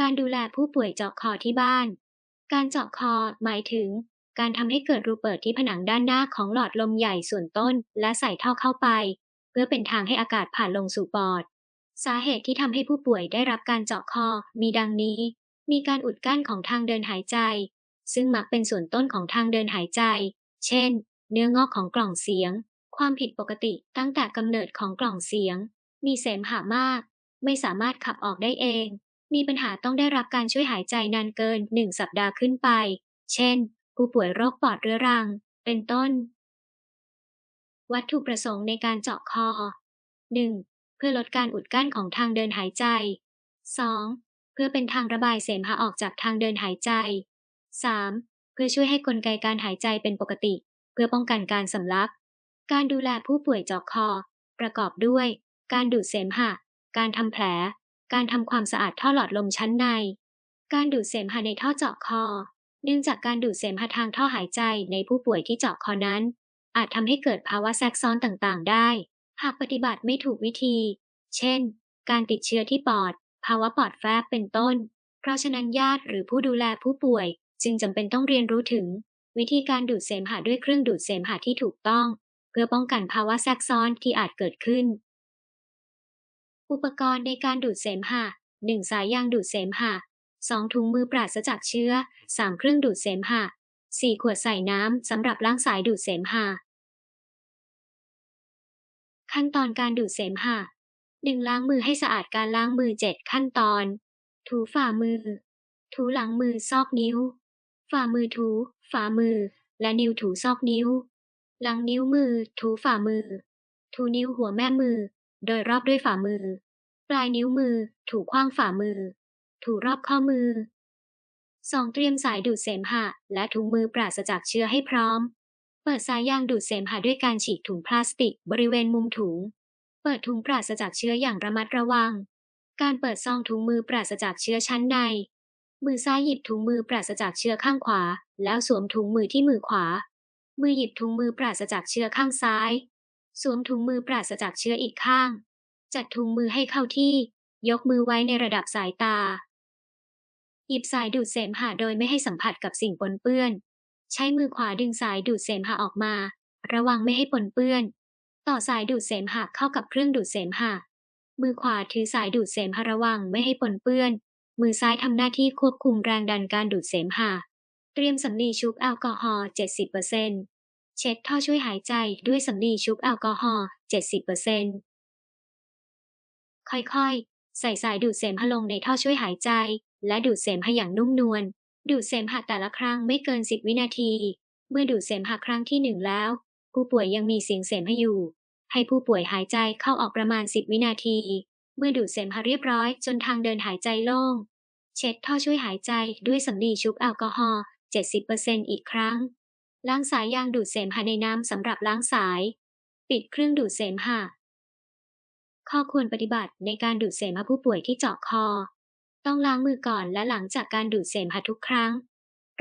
การดูแลผู้ป่วยเจาะคอที่บ้าน การเจาะคอหมายถึง การทำให้เกิดรูเปิดที่ผนังด้านหน้าของหลอดลมใหญ่ส่วนต้น และใส่ท่อเข้าไป เพื่อเป็นทางให้อากาศผ่านลงสู่ปอด สาเหตุที่ทำให้ผู้ป่วยได้รับการเจาะคอมีดังนี้ มีการอุดกั้นของทางเดินหายใจ ซึ่งมักเป็นส่วนต้นของทางเดินหายใจ เช่น เนื้องอกของกล่องเสียง ความผิดปกติตั้งแต่กำเนิดของกล่องเสียง มีเสมหะมาก ไม่สามารถขับออกได้เอง มีปัญหาต้องได้รับการช่วยหายใจนานเกินหนึ่งสัปดาห์ขึ้นไป เช่น ผู้ป่วยโรคปอดเรื้อรัง เป็นต้น วัตถุประสงค์ในการเจาะคอ 1. เพื่อลดการอุดกั้นของทางเดินหายใจ 2. เพื่อเป็นทางระบายเสมหะออกจากทางเดินหายใจ 3. เพื่อช่วยให้กลไกการหายใจเป็นปกติ เพื่อป้องกันการสำลัก การดูแลผู้ป่วยเจาะคอ ประกอบด้วย การดูดเสมหะ การทำแผล การทำความสะอาดท่อหลอดลมชั้นใน การดูดเสมหะในท่อเจาะคอ เนื่องจากการดูดเสมหะทางท่อหายใจในผู้ป่วยที่เจาะคอนั้น อาจทำให้เกิดภาวะแทรกซ้อนต่างๆ ได้ หากปฏิบัติไม่ถูกวิธี เช่น การติดเชื้อที่ปอด ภาวะปอดแฟบเป็นต้น เพราะฉะนั้นญาติหรือผู้ดูแลผู้ป่วย จึงจำเป็นต้องเรียนรู้ถึง วิธีการดูดเสมหะด้วยเครื่องดูดเสมหะที่ถูกต้อง เพื่อป้องกันภาวะแทรกซ้อนที่อาจเกิดขึ้น อุปกรณ์ในการดูดเสมหะ 1. สายยางดูดเสมหะ 2. ถุงมือปราศจากเชื้อ 3. เครื่องดูดเสมหะ 4. ขวดใส่น้ำสำหรับล้างสายดูดเสมหะ ขั้นตอนการดูดเสมหะ 1. ล้างมือให้สะอาดการล้างมือ 7 ขั้นตอน ถูฝ่ามือ ถูหลังมือซอกนิ้ว ฝ่ามือถู ฝ่ามือ และนิ้วถูซอกนิ้ว หลังนิ้วมือ ถูฝ่ามือ ถูนิ้วหัวแม่มือ โดยรอบด้วยฝ่ามือ ปลายนิ้วมือ ถูขว้างฝ่ามือ ถูรอบข้อมือ 2. เตรียมสายดูดเสมหะ และถุงมือปราศจากเชื้อให้พร้อม เปิดสายยางดูดเสมหะด้วยการฉีกถุงพลาสติกบริเวณมุมถุง เปิดถุงปราศจากเชื้ออย่างระมัดระวัง การเปิดซองถุงมือปราศจากเชื้อชั้นใน มือซ้ายหยิบถุงมือปราศจากเชื้อข้างขวา แล้วสวมถุงมือที่มือขวา มือหยิบถุงมือปราศจากเชื้อข้างซ้าย สวมถุงมือปราศจากเชื้ออีกข้าง จัดถุงมือให้เข้าที่ ยกมือไว้ในระดับสายตา หยิบสายดูดเสมหะโดยไม่ให้สัมผัสกับสิ่งปนเปื้อน ใช้มือขวาดึงสายดูดเสมหะออกมา ระวังไม่ให้ปนเปื้อน ต่อสายดูดเสมหะเข้ากับเครื่องดูดเสมหะ มือขวาถือสายดูดเสมหะระวังไม่ให้ปนเปื้อน มือซ้ายทำหน้าที่ควบคุมแรงดันการดูดเสมหะ เตรียมสำลีชุบแอลกอฮอล์ 70% เช็ดท่อช่วยหายใจด้วยสำลีชุบแอลกอฮอล์ 70%ค่อยๆ ใส่สายดูดเสมหะลงในท่อช่วยหายใจ และดูดเสมหะอย่างนุ่มนวล ดูดเสมหะแต่ละครั้งไม่เกิน 10 วินาที เมื่อดูดเสมหะครั้งที่หนึ่งแล้ว ผู้ป่วยยังมีเสียงเสมหะอยู่ ให้ผู้ป่วยหายใจเข้าออกประมาณ 10 วินาที เมื่อดูดเสมหะเรียบร้อยจนทางเดินหายใจโล่ง เช็ดท่อช่วยหายใจด้วยสำลีชุบแอลกอฮอล์ 70%อีกครั้ง ล้างสายยางดูดเสมหะในน้ำสำหรับล้างสาย ปิดเครื่องดูดเสมหะ ข้อควรปฏิบัติในการดูดเสมหะผู้ป่วยที่เจาะคอ ต้องล้างมือก่อนและหลังจากการดูดเสมหะทุกครั้ง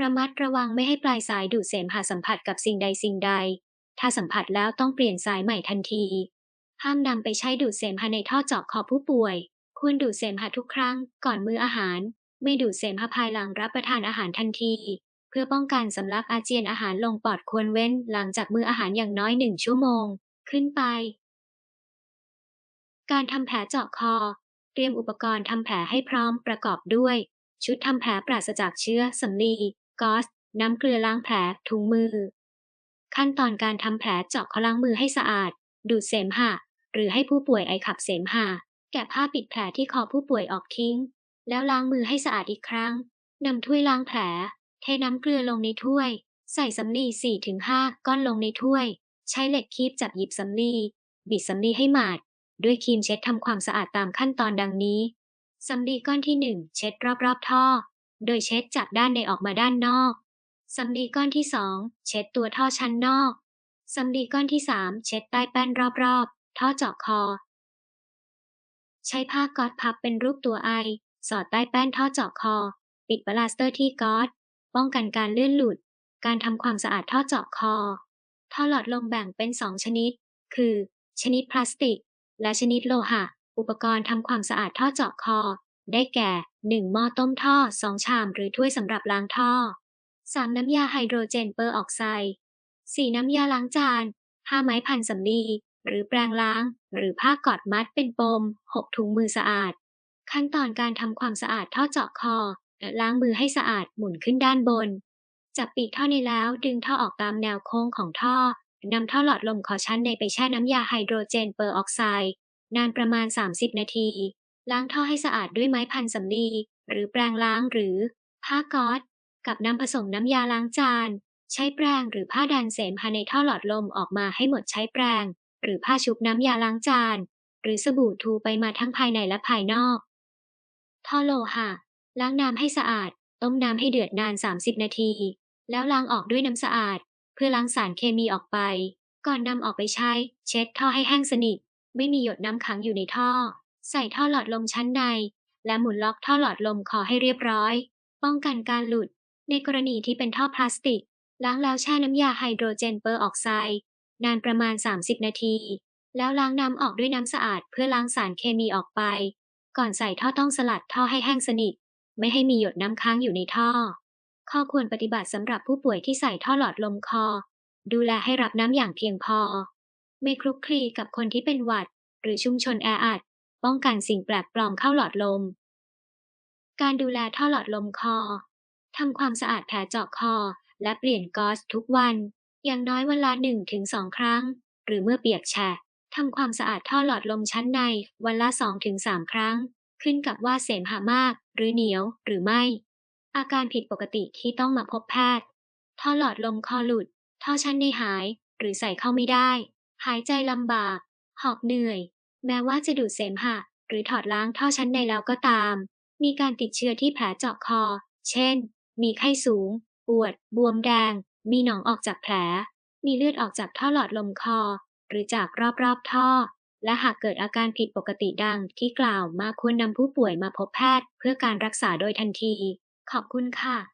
ระมัดระวังไม่ให้ปลายสายดูดเสมหะสัมผัสกับสิ่งใดสิ่งใด ถ้าสัมผัสแล้วต้องเปลี่ยนสายใหม่ทันที ห้ามนำไปใช้ดูดเสมหะในท่อเจาะคอผู้ป่วย ควรดูดเสมหะทุกครั้ง ก่อนมื้ออาหาร ไม่ดูดเสมหะภายหลังรับประทานอาหารทันที พื่อป้องกันสำลักอาเจียนอาหารลงปอดควรเว้นหลังจากมื้ออาหารอย่างน้อยหนึ่งชั่วโมง ขึ้นไป การทำแผลเจาะคอ เตรียมอุปกรณ์ทำแผลให้พร้อมประกอบด้วย ชุดทำแผลปราศจากเชื้อสำลีกอส น้ำเกลือล้างแผลถุงมือ ขั้นตอนการทำแผลเจาะคอล้างมือให้สะอาด ดูดเสมหะ หรือให้ผู้ป่วยไอขับเสมหะแกะผ้าปิดแผลที่คอผู้ป่วยออกทิ้ง แล้วล้างมือให้สะอาดอีกครั้งนำถ้วยล้างแผล เทน้ำเกลือลงในถ้วย ใส่สำลี4-5 ก้อนลงในถ้วย ใช้เหล็กคีบจับหยิบสำลีบิดสำลีให้หมาด ด้วยครีมเช็ดทำความสะอาดตามขั้นตอนดังนี้สำลีก้อนที่ 1 เช็ดรอบๆท่อ โดยเช็ดจากด้านในออกมาด้านนอกสำลีก้อนที่ 2 เช็ดตัวท่อชั้นนอกสำลีก้อนที่ 3 เช็ดใต้แป้นรอบๆ ท่อเจาะคอ ใช้ผ้าก๊อซพับเป็นรูปตัวไอ สอดใต้แป้นท่อเจาะคอ ปิดบลาสเตอร์ที่ก๊อซ ป้องกันการเลื่อนหลุด การทำความสะอาดท่อเจาะคอ ท่อหลอดลมแบ่งเป็น2ชนิด คือ ชนิดพลาสติก และชนิดโลหะ อุปกรณ์ทำความสะอาดท่อเจาะคอ ได้แก่ 1. หม้อต้มท่อ 2 ชามหรือถ้วยสำหรับล้างท่อ 3. น้ำยาไฮโดรเจนเปอร์ออกไซด์ 4. น้ำยาล้างจาน 5. ไม้พันสำลีหรือแปรงล้าง หรือผ้ากอดมัดเป็นปม 6. ถุงมือสะอาด ขั้นตอนการทำความสะอาดท่อเจาะคอ และล้างมือให้สะอาดหมุนขึ้นด้านบน จับปีกท่อในแล้วดึงท่อออกตามแนวโค้งของท่อนำท่อหลอดลมขอชั้นในไปแช่น้ำยาไฮโดรเจนเปอร์ออกไซด์นานประมาณ 30 นาที ล้างท่อให้สะอาดด้วยไม้พันสำลีหรือแปรงล้างหรือ ผ้าก๊อซกับน้ำผสมน้ำยาล้างจาน ใช้แปรงหรือผ้าดันเสมหะในท่อหลอดลมออกมาให้หมดใช้แปรง หรือผ้าชุบน้ำยาล้างจาน หรือสบู่ทูไปมาทั้งภายในและภายนอก ท่อโลหะ ล้างน้ำให้สะอาด ต้มน้ำให้เดือดนาน 30 นาที แล้วล้างออกด้วยน้ำสะอาด เพื่อล้างสารเคมีออกไป ก่อนนำออกไปใช้ เช็ดท่อให้แห้งสนิท ไม่มีหยดน้ำขังอยู่ในท่อ ใส่ท่อหลอดลมชั้นใน และหมุนล็อกท่อหลอดลมคอให้เรียบร้อย ป้องกันการหลุด ในกรณีที่เป็นท่อพลาสติก ล้างแล้วแช่น้ำยาไฮโดรเจนเปอร์ออกไซด์นานประมาณ 30 นาที แล้วล้างน้ำออกด้วยน้ำสะอาดเพื่อล้างสารเคมีออกไป ก่อนใส่ท่อต้องสลัดท่อให้แห้งสนิท ไม่ให้มีหยดน้ำค้างอยู่ในท่อ ข้อควรปฏิบัติสำหรับผู้ป่วยที่ใส่ท่อหลอดลมคอ ดูแลให้รับน้ำอย่างเพียงพอ ไม่คลุกคลีกับคนที่เป็นหวัด หรือชุมชนแออัด ป้องกันสิ่งแปลกปลอมเข้าหลอดลม การดูแลท่อหลอดลมคอทำความสะอาดแผลเจาะคอ และเปลี่ยนก๊อซทุกวัน อย่างน้อยวันละ1-2ครั้ง หรือเมื่อเปียกแฉะทำความสะอาดท่อหลอดลมชั้นในวันละ2-3ครั้ง ขึ้นกับว่าเสมหะมาก หรือเหนียวหรือไม่ อาการผิดปกติที่ต้องมาพบแพทย์ท่อหลอดลมคอหลุดท่อชั้นในหาย หรือใส่เข้าไม่ได้ หายใจลำบาก หอบเหนื่อย แม้ว่าจะดูดเสมหะ หรือถอดล้างท่อชั้นในแล้วก็ตาม มีการติดเชื้อที่แผลเจาะคอ เช่น มีไข้สูง ปวด บวมแดง มีหนองออกจากแผล มีเลือดออกจากท่อหลอดลมคอ หรือจากรอบๆท่อ และหากเกิดอาการผิดปกติดังที่กล่าวมาควรนำผู้ป่วยมาพบแพทย์ เพื่อการรักษาโดยทันที ขอบคุณค่ะ